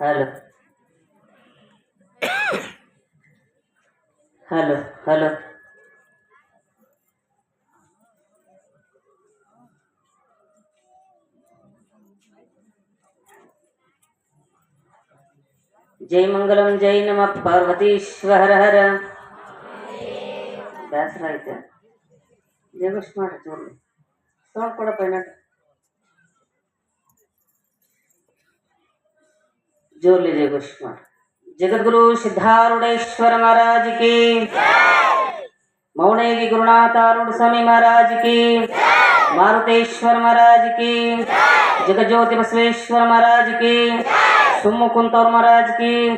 Hello hello hello ಜೈ ಮಂಗಲಂ ಜೈ ನಮ ಪಾರ್ವತೀಶ್ವರ ಹರ ಬೇಸರ ಐತೆ ಜಗಷ್ಟು ಮಾಡಿ ಜೋರು ಸೌಂಡ್ ಕೊಡಪ್ಪ ಏನಾದ್ರು ज़ोर लीजिए गोस्मर जगत गुरु सिद्धारूढ़ेश्वर महाराज की। मौनेगी गुरुनाथारूढ़ स्वामी महाराज की। मारुतेश्वर महाराज की। जगत ज्योति बसवेश्वर महाराज की। सुम कुंतौर महाराज की।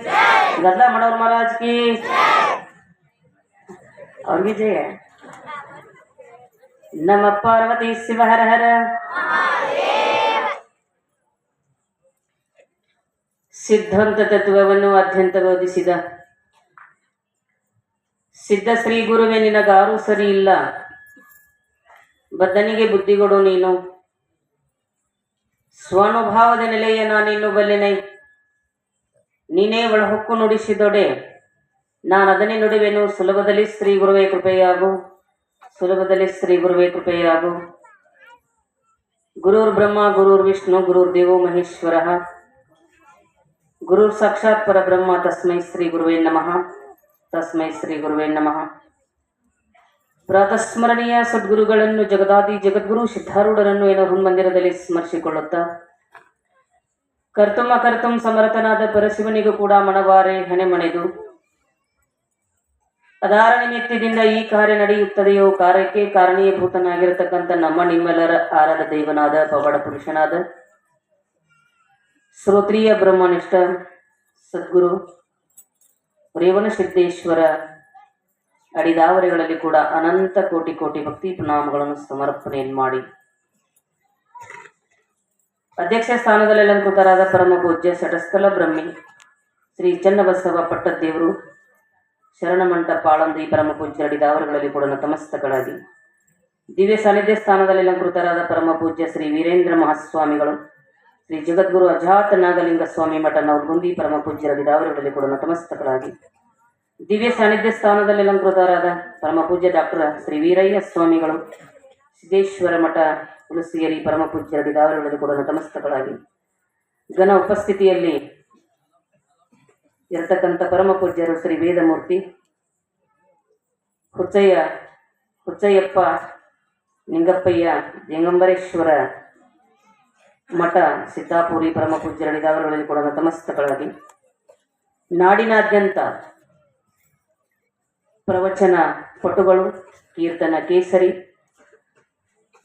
गदला मनोर महाराज की। और विजय नम पार्वती शिव हर हर। ಸಿದ್ಧಾಂತ ತತ್ವವನ್ನು ಅತ್ಯಂತ ಬೋಧಿಸಿದ ಸಿದ್ಧ ಶ್ರೀ ಗುರುವೆ, ನಿನಗಾರು ಸರಿ ಇಲ್ಲ. ಬದ್ಧನಿಗೆ ಬುದ್ಧಿಗೊಡು ನೀನು. ಸ್ವಾನುಭಾವದ ನೆಲೆಯ ನಾನಿನ್ನು ಬಲ್ಲೆನೈ. ನೀನೇ ಒಳಹೊಕ್ಕು ನುಡಿಸಿದೊಡೆ. ನಾನು ಅದನ್ನೇ ನುಡಿವೆನು. ಸುಲಭದಲ್ಲಿ ಶ್ರೀ ಗುರುವೇ ಕೃಪೆಯಾಗು. ಸುಲಭದಲ್ಲಿ ಶ್ರೀ ಗುರುವೇ ಕೃಪೆಯಾಗು. ಗುರುರ್ ಬ್ರಹ್ಮ ಗುರುರ್ ವಿಷ್ಣು ಗುರುರ್ ದೇವೋ ಮಹೇಶ್ವರ. ಗುರು ಸಾಕ್ಷಾತ್ ಪರಬ್ರಹ್ಮ ತಸ್ಮೈ ಶ್ರೀ ಗುರುವೇ ನಮಃ ತಸ್ಮೈ ಶ್ರೀ ಗುರುವೇ ನಮಃ ಪ್ರಾತಸ್ಮರಣೀಯ ಸದ್ಗುರುಗಳನ್ನು ಜಗದಾದಿ ಜಗದ್ಗುರು ಸಿದ್ಧಾರೂಢರನ್ನು ಏನೋ ಮಂದಿರದಲ್ಲಿ ಸ್ಮರಿಸಿಕೊಳ್ಳುತ್ತಾ, ಕರ್ತಮ ಕರ್ತುಂ ಸಮರ್ಥನಾದ ಪರಶಿವನಿಗೂ ಕೂಡ ಮನವಾರೆ ಹೆಣೆ ಮಣೆದು ಅದಾರ ನಿಮಿತ್ತದಿಂದ ಈ ಕಾರ್ಯ ನಡೆಯುತ್ತದೆಯೋ ಕಾರ್ಯಕ್ಕೆ ಕಾರಣೀಯಭೂತನಾಗಿರತಕ್ಕಂಥ ನಮ್ಮ ನಿಮ್ಮೆಲ್ಲರ ಆರಾಧ ದೈವನಾದ ಪವಾಡ ಪುರುಷನಾದ ಶ್ರೋತ್ರಿಯ ಬ್ರಹ್ಮನಿಷ್ಠ ಸದ್ಗುರು ರೇವಣ ಸಿದ್ದೇಶ್ವರ ಅಡಿದಾವರೆಗಳಲ್ಲಿ ಕೂಡ ಅನಂತ ಕೋಟಿ ಕೋಟಿ ಭಕ್ತಿ ಪ್ರಣಾಮಗಳನ್ನು ಸಮರ್ಪಣೆಯನ್ನು ಮಾಡಿ. ಅಧ್ಯಕ್ಷ ಸ್ಥಾನದಲ್ಲಿ ಅಲಂಕೃತರಾದ ಪರಮ ಪೂಜ್ಯ ಸಟಸ್ಥಲ ಬ್ರಹ್ಮಿ ಶ್ರೀ ಚನ್ನಬಸವ ಪಟ್ಟದೇವರು ಶರಣಮಂಟಪ ಆಳಂದಿ ಪರಮ ಪೂಜ್ಯ ಅಡಿದಾವರೆಗಳಲ್ಲಿ ಕೂಡ ನತಮಸ್ತಗಳಾಗಿ ದಿವ್ಯ ಸಾನ್ನಿಧ್ಯ ಸ್ಥಾನದಲ್ಲಿ ಅಲಂಕೃತರಾದ ಪರಮ ಪೂಜ್ಯ ಶ್ರೀ ವೀರೇಂದ್ರ ಮಹಾಸ್ವಾಮಿಗಳು ಶ್ರೀ ಜಗದ್ಗುರು ಅಜಾತ ನಾಗಲಿಂಗ ಸ್ವಾಮಿ ಮಠ ನವಗುಂದಿ ಪರಮ ಪೂಜ್ಯರ ದಾವರಗಳಲ್ಲಿ ಕೂಡ ನತಮಸ್ತಕರಾಗಿ ದಿವ್ಯ ಸಾನ್ನಿಧ್ಯ ಸ್ಥಾನದಲ್ಲಿ ಅಲಂಕೃತರಾದ ಪರಮ ಪೂಜ್ಯ ಡಾಕ್ಟರ್ ಶ್ರೀ ವೀರಯ್ಯ ಸ್ವಾಮಿಗಳು, ಸಿದ್ದೇಶ್ವರ ಮಠ ಹುಲಸಿಯರಿ ಪರಮ ಪೂಜ್ಯರ ದಾವರಗಳಲ್ಲಿ ಕೂಡ ನತಮಸ್ತಕರಾಗಿ ಘನ ಉಪಸ್ಥಿತಿಯಲ್ಲಿ ಇರತಕ್ಕಂಥ ಪರಮ ಪೂಜ್ಯರು ಶ್ರೀ ವೇದಮೂರ್ತಿ ಹುಚ್ಚಯ್ಯ, ಹುಚ್ಚಯ್ಯಪ್ಪ, ನಿಂಗಪ್ಪಯ್ಯ, ಜಂಗಂಬರೇಶ್ವರ ಮಠ, ಸಿದ್ದಾಪುರಿ ಪರಮ ಪೂಜ್ಯರಳಿದವರುಗಳಲ್ಲಿ ಕೂಡ ನತಮಸ್ತಕಳಾಗಿ ನಾಡಿನಾದ್ಯಂತ ಪ್ರವಚನ ಪಟುಗಳು, ಕೀರ್ತನ ಕೇಸರಿ,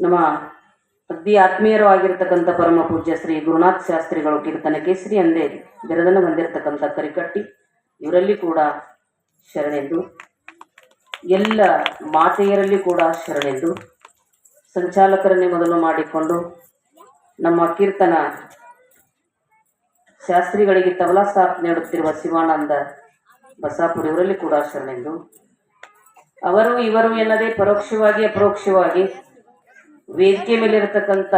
ನಮ್ಮ ಅತಿ ಆತ್ಮೀಯರು ಆಗಿರ್ತಕ್ಕಂಥ ಪರಮ ಪೂಜ್ಯ ಶ್ರೀ ಗುರುನಾಥ್ ಶಾಸ್ತ್ರಿಗಳು ಕೀರ್ತನ ಕೇಸರಿ ಅಂದೇ ಬೆರದನ್ನು ಹೊಂದಿರತಕ್ಕಂಥ ಕರಿಕಟ್ಟಿ, ಇವರಲ್ಲಿ ಕೂಡ ಶರಣೆಂದು, ಎಲ್ಲ ಮಾತೆಯರಲ್ಲಿ ಕೂಡ ಶರಣೆಂದು, ಸಂಚಾಲಕರನ್ನೇ ಮೊದಲು ಮಾಡಿಕೊಂಡು ನಮ್ಮ ಕೀರ್ತನ ಶಾಸ್ತ್ರಿಗಳಿಗೆ ತಬಲಾ ಸಾಥ್ ನೀಡುತ್ತಿರುವ ಶಿವಾನಂದ ಬಸಾಪುರ ಇವರಲ್ಲಿ ಕೂಡ ಶರಣೆಂದು ಅವರು ಇವರು ಎನ್ನದೇ ಪರೋಕ್ಷವಾಗಿ ಅಪರೋಕ್ಷವಾಗಿ ವೇದಿಕೆ ಮೇಲಿರತಕ್ಕಂಥ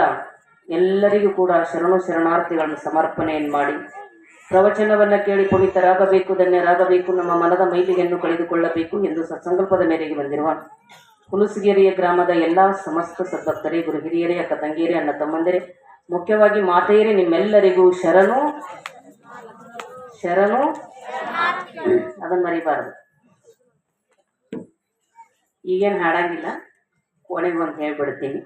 ಎಲ್ಲರಿಗೂ ಕೂಡ ಶರಣು ಶರಣಾರ್ಥಿಗಳನ್ನು ಸಮರ್ಪಣೆಯನ್ನು ಮಾಡಿ ಪ್ರವಚನವನ್ನು ಕೇಳಿ ಪುನೀತರಾಗಬೇಕು, ಧನ್ಯರಾಗಬೇಕು, ನಮ್ಮ ಮನದ ಮೈಲಿಗೆಯನ್ನು ಕಳೆದುಕೊಳ್ಳಬೇಕು ಎಂದು ಸತ್ಸಂಕಲ್ಪದ ಮೇರೆಗೆ ಬಂದಿರುವ ಹುಲಸಗೇರಿಯ ಗ್ರಾಮದ ಎಲ್ಲ ಸಮಸ್ತ ಸದ್ಭಕ್ತರೇ, ಗುರು ಹಿರಿಯರೇ, ಅಕ್ಕ ತಂಗಿಯರೇ, ಅಣ್ಣ ತಮ್ಮಂದಿರೇ ಮುಖ್ಯವಾಗಿ ಮಾತೆಯರೇ, ನಿಮ್ಮೆಲ್ಲರಿಗೂ ಶರಣು ಶರಣು. ಅದನ್ನ ಮರಿಬಾರದು. ಈಗೇನು ಹಾಡಂಗಿಲ್ಲ. ಕೊನೆಗೆ ಒಂದು ಹೇಳ್ಬಿಡ್ತೀನಿ.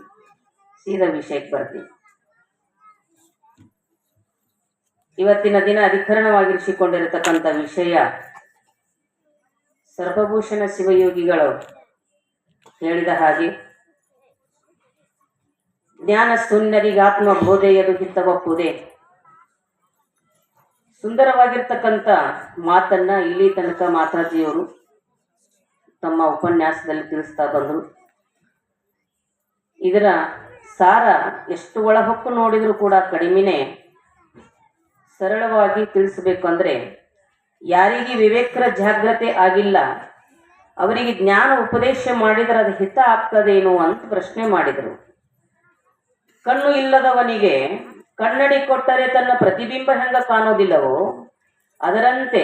ಸೀದಾ ವಿಷಯಕ್ಕೆ ಬರ್ತೀನಿ. ಇವತ್ತಿನ ದಿನ ಅಧಿಕರಣವಾಗಿರಿಸಿಕೊಂಡಿರತಕ್ಕಂಥ ವಿಷಯ ಸರ್ವಭೂಷಣ ಶಿವಯೋಗಿಗಳು ಹೇಳಿದ ಹಾಗೆ ಜ್ಞಾನ ಶೂನ್ಯರಿಗಾತ್ಮ ಬೋಧೆಯದು ಹಿತ್ತವಪ್ಪುದೆ ಸುಂದರವಾಗಿರ್ತಕ್ಕಂಥ ಮಾತನ್ನ ಇಲ್ಲಿ ತನಕ ಮಾತಾಜಿಯವರು ತಮ್ಮ ಉಪನ್ಯಾಸದಲ್ಲಿ ತಿಳಿಸ್ತಾ ಬಂದರು. ಇದರ ಸಾರ ಎಷ್ಟು ಒಳಹೊಕ್ಕು ನೋಡಿದರೂ ಕೂಡ ಕಡಿಮೆನೆ. ಸರಳವಾಗಿ ತಿಳಿಸಬೇಕು ಅಂದರೆ ಯಾರಿಗೆ ವಿವೇಕರ ಜಾಗ್ರತೆ ಆಗಿಲ್ಲ, ಅವರಿಗೆ ಜ್ಞಾನ ಉಪದೇಶ ಮಾಡಿದರೆ ಅದು ಹಿತ ಆಗ್ತದೇನೋ ಅಂತ ಪ್ರಶ್ನೆ ಮಾಡಿದರು. ಕಣ್ಣು ಇಲ್ಲದವನಿಗೆ ಕನ್ನಡಿ ಕೊಟ್ಟರೆ ತನ್ನ ಪ್ರತಿಬಿಂಬ ಹೆಂಗ ಕಾಣೋದಿಲ್ಲವೋ? ಅದರಂತೆ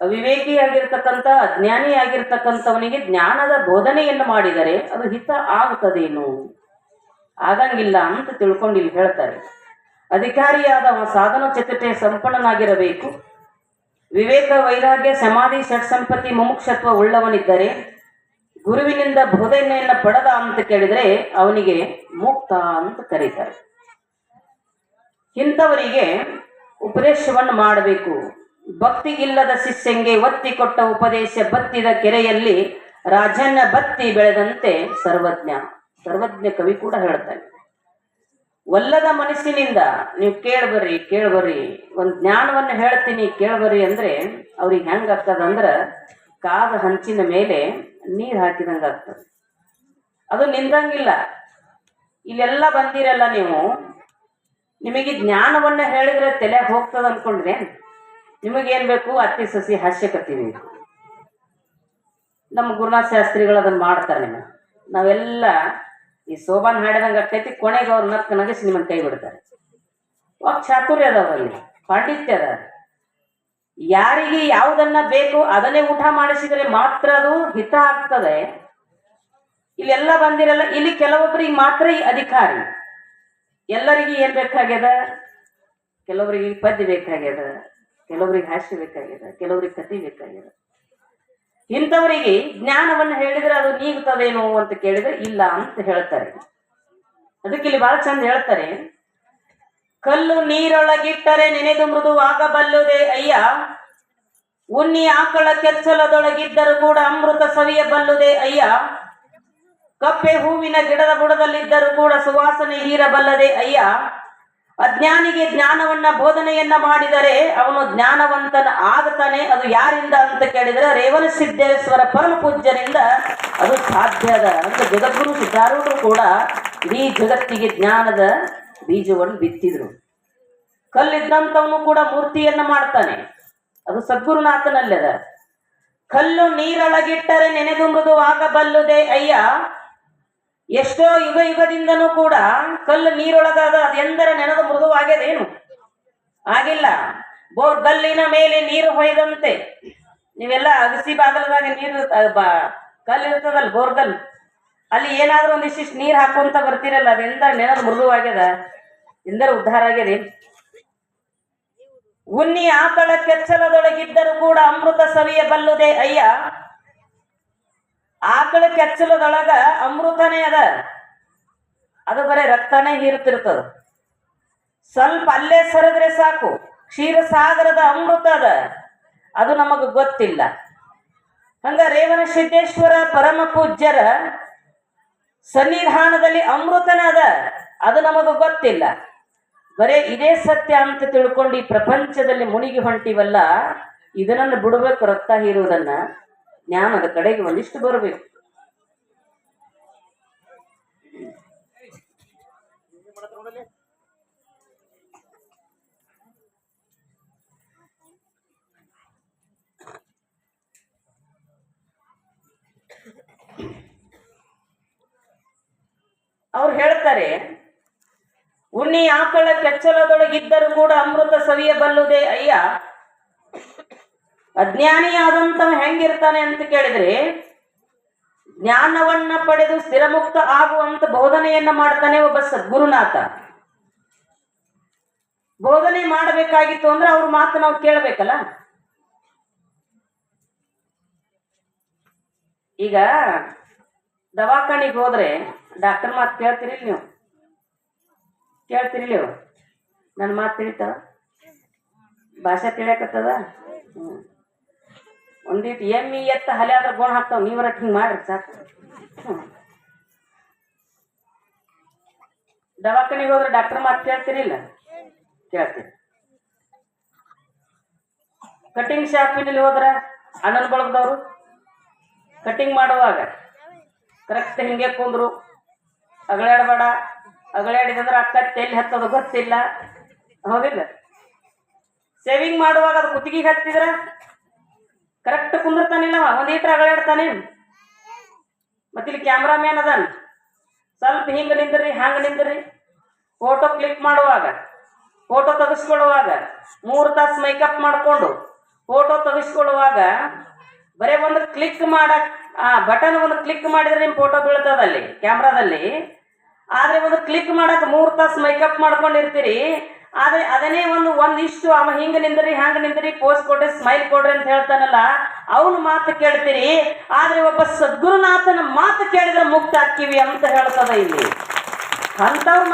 ಅವಿವೇಕಿಯಾಗಿರ್ತಕ್ಕಂಥ ಅಜ್ಞಾನಿಯಾಗಿರ್ತಕ್ಕಂಥವನಿಗೆ ಜ್ಞಾನದ ಬೋಧನೆಯನ್ನು ಮಾಡಿದರೆ ಅದು ಹಿತ ಆಗುತ್ತದೇನು? ಆಗಂಗಿಲ್ಲ ಅಂತ ತಿಳ್ಕೊಂಡು ಇಲ್ಲಿ ಹೇಳ್ತಾರೆ. ಅಧಿಕಾರಿಯಾದವ ಸಾಧನ ಚತುಟೆ ಸಂಪನ್ನನಾಗಿರಬೇಕು. ವಿವೇಕ ವೈರಾಗ್ಯ, ಸಮಾಧಿ, ಷಟ್ಸಂಪತ್ತಿ, ಮುಮುಕ್ಷತ್ವ ಉಳ್ಳವನಿದ್ದರೆ ಗುರುವಿನಿಂದ ಬೋಧನೆಯನ್ನ ಪಡೆದ ಅಂತ ಕೇಳಿದ್ರೆ ಅವನಿಗೆ ಮುಕ್ತ ಅಂತ ಕರೀತಾರೆ. ಇಂಥವರಿಗೆ ಉಪದೇಶವನ್ನು ಮಾಡಬೇಕು. ಭಕ್ತಿಗಿಲ್ಲದ ಶಿಷ್ಯಂಗೆ ಒತ್ತಿ ಕೊಟ್ಟ ಉಪದೇಶ ಬತ್ತಿದ ಕೆರೆಯಲ್ಲಿ ರಾಜನ್ನ ಬತ್ತಿ ಬೆಳೆದಂತೆ ಸರ್ವಜ್ಞ. ಸರ್ವಜ್ಞ ಕವಿ ಕೂಡ ಹೇಳ್ತಾನೆ. ಒಲ್ಲದ ಮನಸ್ಸಿನಿಂದ ನೀವು ಕೇಳ್ಬರ್ರಿ ಕೇಳ್ಬರ್ರಿ, ಒಂದು ಜ್ಞಾನವನ್ನು ಹೇಳ್ತೀನಿ, ಕೇಳ್ಬರ್ರಿ ಅಂದ್ರೆ ಅವ್ರಿಗೆ ಹೆಂಗ್ ಅಂದ್ರ ಕಾದ ಹಂಚಿನ ಮೇಲೆ ನೀರು ಹಾಕಿದಂಗೆ ಆಗ್ತದೆ. ಅದು ನಿಂದಂಗಿಲ್ಲ. ಇಲ್ಲೆಲ್ಲ ಬಂದಿರಲ್ಲ ನೀವು. ನಿಮಗೆ ಜ್ಞಾನವನ್ನ ಹೇಳಿದ್ರೆ ತಲೆ ಹೋಗ್ತದ ಅನ್ಕೊಂಡ್ರೆ ನಿಮಗೇನು ಬೇಕು? ಅತ್ತಿ, ಸಸಿ ಬೇಕು ನಮ್ಮ ಗುರುನಾಥ ಶಾಸ್ತ್ರಿಗಳು ಅದನ್ನ ಮಾಡ್ತಾರೆ ನಿಮ್ಮ ನಾವೆಲ್ಲ ಈ ಸೋಬಾನ್ ಹಾಡಿದಂಗೆ ಆಗ್ತೈತಿ, ಕೊನೆಗೆ ಅವ್ರ ನಕ್ಕ ನಗಿಸಿ ನಿಮ್ಮನ್ನ ಕೈ ಬಿಡ್ತಾರೆ. ಚಾತುರ್ಯ ಅದಾವ ಅಲ್ಲಿ ಪಾಂಡಿತ್ಯ ಅದ. ಯಾರಿಗೆ ಯಾವುದನ್ನ ಬೇಕು ಅದನ್ನೇ ಊಟ ಮಾಡಿಸಿದರೆ ಮಾತ್ರ ಅದು ಹಿತ ಆಗ್ತದೆ. ಇಲ್ಲೆಲ್ಲ ಬಂದಿರಲ್ಲ, ಇಲ್ಲಿ ಕೆಲವೊಬ್ಬರಿಗೆ ಮಾತ್ರ ಈ ಅಧಿಕಾರಿ. ಎಲ್ಲರಿಗೆ ಏನ್ ಬೇಕಾಗ್ಯದ? ಕೆಲವರಿಗೆ ಪದ್ಯ ಬೇಕಾಗ್ಯದ, ಕೆಲವರಿಗೆ ಹಾಸ್ಯ ಬೇಕಾಗ್ಯದ, ಕೆಲವರಿಗೆ ಕತಿ ಬೇಕಾಗ್ಯದ. ಇಂಥವರಿಗೆ ಜ್ಞಾನವನ್ನು ಹೇಳಿದ್ರೆ ಅದು ನೀಗುತ್ತದೇನೋ ಅಂತ ಕೇಳಿದ್ರೆ ಇಲ್ಲ ಅಂತ ಹೇಳ್ತಾರೆ. ಅದಕ್ಕೆ ಇಲ್ಲಿ ಬಹಳ ಚಂದ ಹೇಳ್ತಾರೆ. ಕಲ್ಲು ನೀರೊಳಗಿಟ್ಟರೆ ನೆನೆದು ಮೃದುವಾಗಬಲ್ಲುದೇ ಅಯ್ಯ. ಉಣ್ಣಿ ಆಕಳ ಕೆಚ್ಚಲದೊಳಗಿದ್ದರೂ ಕೂಡ ಅಮೃತ ಸವಿಯಬಲ್ಲುದೇ ಅಯ್ಯ. ಕಪ್ಪೆ ಹೂವಿನ ಗಿಡದ ಬುಡದಲ್ಲಿದ್ದರೂ ಕೂಡ ಸುವಾಸನೆ ಹೀರಬಲ್ಲದೆ ಅಯ್ಯ. ಅಜ್ಞಾನಿಗೆ ಜ್ಞಾನವನ್ನ ಬೋಧನೆಯನ್ನ ಮಾಡಿದರೆ ಅವನು ಜ್ಞಾನವಂತನ ಆಗತಾನೆ. ಅದು ಯಾರಿಂದ ಅಂತ ಕೇಳಿದರೆ ರೇವಣ ಸಿದ್ದೇಶ್ವರ ಪರಮ ಪೂಜ್ಯರಿಂದ ಅದು. ಸಾಧ್ಯದ ಅಂತ ಜಗದ್ಗುರು ಸಿದ್ಧಾರೂಢರು ಕೂಡ ಇಡೀ ಜಗತ್ತಿಗೆ ಜ್ಞಾನದ ಬೀಜವನ್ನು ಬಿತ್ತಿದ್ರು. ಕಲ್ಲಿದ್ದಂಥವನು ಕೂಡ ಮೂರ್ತಿಯನ್ನ ಮಾಡ್ತಾನೆ. ಅದು ಸದ್ಗುರುನಾಥನಲ್ಲದ. ಕಲ್ಲು ನೀರೊಳಗಿಟ್ಟರೆ ನೆನೆದು ಮೃದುವಾಗಬಲ್ಲುದೇ ಅಯ್ಯ. ಎಷ್ಟೋ ಯುಗ ಯುಗದಿಂದನೂ ಕೂಡ ಕಲ್ಲು ನೀರೊಳಗಾದ ಅದೆಂದರ ನೆನೆದು ಮೃದುವಾಗ್ಯದೇನು? ಆಗಿಲ್ಲ. ಬೋರ್ಗಲ್ಲಿನ ಮೇಲೆ ನೀರು ಹೊಯ್ದಂತೆ. ನೀವೆಲ್ಲ ಅಗಸಿ ಬಾಗಲದಾಗ ನೀರು ಕಲ್ಲಿರ್ತದಲ್ಲ ಬೋರ್ಗಲ್ ಅಲ್ಲಿ ಏನಾದ್ರೂ ಒಂದಿಷ್ಟು ನೀರು ಹಾಕೊಂತ ಬರ್ತೀರಲ್ಲ ಅದೆಂದ ನೆನೆದು ಮೃದುವಾಗ್ಯದ? ಎಂದರ ಉದ್ಧಾರ ಆಗ್ಯದೆ ಉನ್ನಿ ಆಕಳ ಕೆಚ್ಚಲದೊಳಗಿದ್ದರೂ ಕೂಡ ಅಮೃತ ಸವಿಯಬಲ್ಲುದೆ ಅಯ್ಯ. ಆಕಳ ಕೆಚ್ಚಲದೊಳಗ ಅಮೃತನೇ ಅದ. ಅದು ಬರೀ ರಕ್ತನೇ ಹೀರ್ತಿರ್ತದ ಸ್ವಲ್ಪ ಅಲ್ಲೇ ಸರಿದ್ರೆ ಸಾಕು. ಕ್ಷೀರಸಾಗರದ ಅಮೃತ ಅದ. ಅದು ನಮಗ ಗೊತ್ತಿಲ್ಲ. ಹಂಗ ರೇವಣ ಸಿದ್ದೇಶ್ವರ ಪರಮ ಪೂಜ್ಯರ ಸನ್ನಿಧಾನದಲ್ಲಿ ಅಮೃತನ ಅದ. ಅದು ನಮಗ ಗೊತ್ತಿಲ್ಲ. ಬರೇ ಇದೇ ಸತ್ಯ ಅಂತ ತಿಳ್ಕೊಂಡು ಈ ಪ್ರಪಂಚದಲ್ಲಿ ಮುಳುಗಿ ಹೊಂಟಿವಲ್ಲ ಇದನ್ನ ಬಿಡಬೇಕು, ರಕ್ತ ಹೀರುವುದನ್ನ ಜ್ಞಾನದ ಕಡೆಗೆ ಒಂದಿಷ್ಟು ಬರಬೇಕು. ಅವ್ರು ಹೇಳ್ತಾರೆ ಉಣ್ಣಿ ಆಕಳ ಕೆಚ್ಚಲದೊಳಗಿದ್ದರೂ ಕೂಡ ಅಮೃತ ಸವಿಯಬಲ್ಲುದೇ ಅಯ್ಯ. ಅಜ್ಞಾನಿಯಾದಂತ ಹೆಂಗಿರ್ತಾನೆ ಅಂತ ಕೇಳಿದ್ರೆ, ಜ್ಞಾನವನ್ನ ಪಡೆದು ಸ್ಥಿರಮುಕ್ತ ಆಗುವಂತ ಬೋಧನೆಯನ್ನ ಮಾಡ್ತಾನೆ ಒಬ್ಬ ಸದ್ಗುರುನಾಥ. ಬೋಧನೆ ಮಾಡಬೇಕಾಗಿತ್ತು ಅಂದ್ರೆ ಅವ್ರ ಮಾತು ನಾವು ಕೇಳಬೇಕಲ್ಲ. ಈಗ ದವಾಖಾನಿಗೆ ಹೋದ್ರೆ, ಡಾಕ್ಟರ್ ಮಾತು ಕೇಳ್ತೀರಿ ನೀವು? ಕೇಳ್ತೀರಿ ನೀವು ನನ್ನ ಮಾತು ತಿಳಿತಾವ? ಭಾಷೆ ತಿಳಿಯಕತ್ತದ? ಹ್ಞೂ ಒಂದಿಟ್ಟು ಎಮ್ಮಿ ಎತ್ತ ಹಲೆ ಆದ್ರೆ ಗೋಣ ಹಾಕ್ತಾವ. ನೀವರ ಹಿಂಗೆ ಮಾಡ್ರಿ, ಸಾಕು. ದವಾಖಾನಿಗೆ ಹೋದ್ರೆ ಡಾಕ್ಟರ್ ಮಾತು ಕೇಳ್ತೀರಿಲ್ಲ ಕೇಳ್ತೀರಿ ಕಟಿಂಗ್ ಶಾಪಿನಲ್ಲಿ ಹೋದ್ರೆ ಅಣ್ಣನ ಬಳಗದವರು? ಕಟಿಂಗ್ ಮಾಡುವಾಗ ಕರೆಕ್ಟ್ ಹಿಂಗೆ ಕುಂದ್ರು ಅಗಳಾಡಬೇಡ ಅಗಳಾಡಿದಂದ್ರೆ ಅಕ್ಕ ತೆಲ್ಲಿ ಹತ್ತೋದು ಗೊತ್ತಿಲ್ಲ. ಹೌದಿಲ್ಲ? ಸೇವಿಂಗ್ ಮಾಡುವಾಗ ಅದು ಕುತ್ತಿಗೆಗೆ ಹತ್ತಿದ್ರ? ಕರೆಕ್ಟ್ ಕುಂದಿರ್ತಾನಿಲ್ಲ ಒಂದು ಈಟ್ರ ಅಗಳಾಡ್ತಾನೆ ಮತ್ತಿಲ್ಲಿ ಕ್ಯಾಮ್ರಾಮ್ಯಾನ್ ಅದನ್. ಸ್ವಲ್ಪ ಹಿಂಗ ನಿಂದ್ರಿ ಹ್ಯಾಂಗ ನಿಂದ್ರಿ. ಫೋಟೋ ಕ್ಲಿಕ್ ಮಾಡುವಾಗ ಫೋಟೋ ತೆಗೆಸ್ಕೊಳ್ಳುವಾಗ, ಮೂರು ತಾಸು ಮೇಕಪ್ ಮಾಡಿಕೊಂಡು ಫೋಟೋ ತೆಗೆಸ್ಕೊಳ್ಳುವಾಗ, ಬರೀ ಒಂದು ಕ್ಲಿಕ್ ಮಾಡ, ಆ ಬಟನ್ ಒಂದು ಕ್ಲಿಕ್ ಮಾಡಿದ್ರೆ ನಿಮ್ಮ ಫೋಟೋ ಬೀಳ್ತದಲ್ಲಿ ಕ್ಯಾಮ್ರಾದಲ್ಲಿ ಆದ್ರೆ ಒಂದು ಕ್ಲಿಕ್ ಮಾಡಕ್ ಮೂರು ತಾಸು ಮೇಕಪ್ ಮಾಡ್ಕೊಂಡಿರ್ತೀರಿ. ಆದರೆ ಅದನ್ನೇ ಒಂದು ಒಂದಿಷ್ಟು ಅವ ಹಿಂಗ ನಿಂದ್ರಿ, ಹ್ಯಾಂಗೆ ನಿಂದ್ರಿ ಪೋಸ್ ಕೊಡ್ರಿ ಸ್ಮೈಲ್ ಕೊಡ್ರಿ ಅಂತ ಹೇಳ್ತಾನಲ್ಲ, ಅವನ ಮಾತು ಕೇಳ್ತೀರಿ. ಆದರೆ ಒಬ್ಬ ಸದ್ಗುರುನಾಥನ ಮಾತು ಕೇಳಿದ್ರೆ ಮುಕ್ತ ಹಾಕಿವಿ ಅಂತ ಹೇಳ್ತದ ಇಲ್ಲಿ. ಅಂಥವ್ರ